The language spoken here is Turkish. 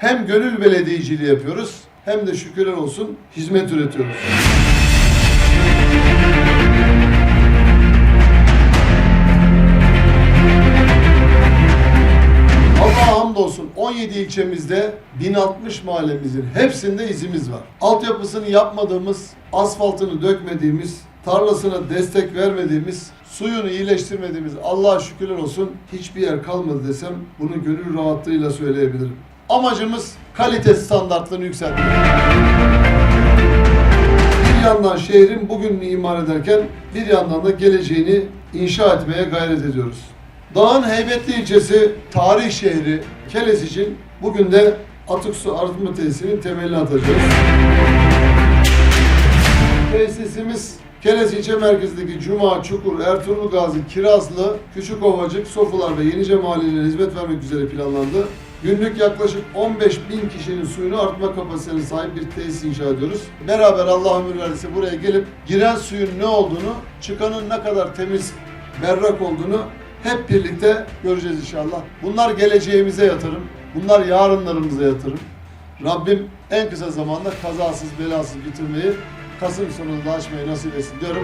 hem gönül belediyeciliği yapıyoruz hem de şükürler olsun hizmet üretiyoruz. Allah'a hamdolsun 17 ilçemizde 1060 mahallemizin hepsinde izimiz var. Altyapısını yapmadığımız, asfaltını dökmediğimiz, tarlasına destek vermediğimiz, suyunu iyileştirmediğimiz Allah'a şükürler olsun hiçbir yer kalmadı desem bunu gönül rahatlığıyla söyleyebilirim. Amacımız kalite standartlarını yükseltmek. Bir yandan şehrin bugününü imar ederken bir yandan da geleceğini inşa etmeye gayret ediyoruz. Dağın heybetli ilçesi, tarih şehri Keles için bugün de atık su arıtma tesisinin temelini atacağız. Tesisimiz Keles ilçe merkezindeki Cuma, Çukur, Ertuğrul Gazi, Kirazlı, Küçükovacık, Sofular ve Yenice mahallelerine hizmet vermek üzere planlandı. Günlük yaklaşık 15 bin kişinin suyunu artma kapasitesine sahip bir tesis inşa ediyoruz. Beraber Allah ömür verirse buraya gelip giren suyun ne olduğunu, çıkanın ne kadar temiz, berrak olduğunu hep birlikte göreceğiz inşallah. Bunlar geleceğimize yatırım. Bunlar yarınlarımıza yatırım. Rabbim en kısa zamanda kazasız belasız bitirmeyi Kasım sonunda açmayı nasip etsin diyorum.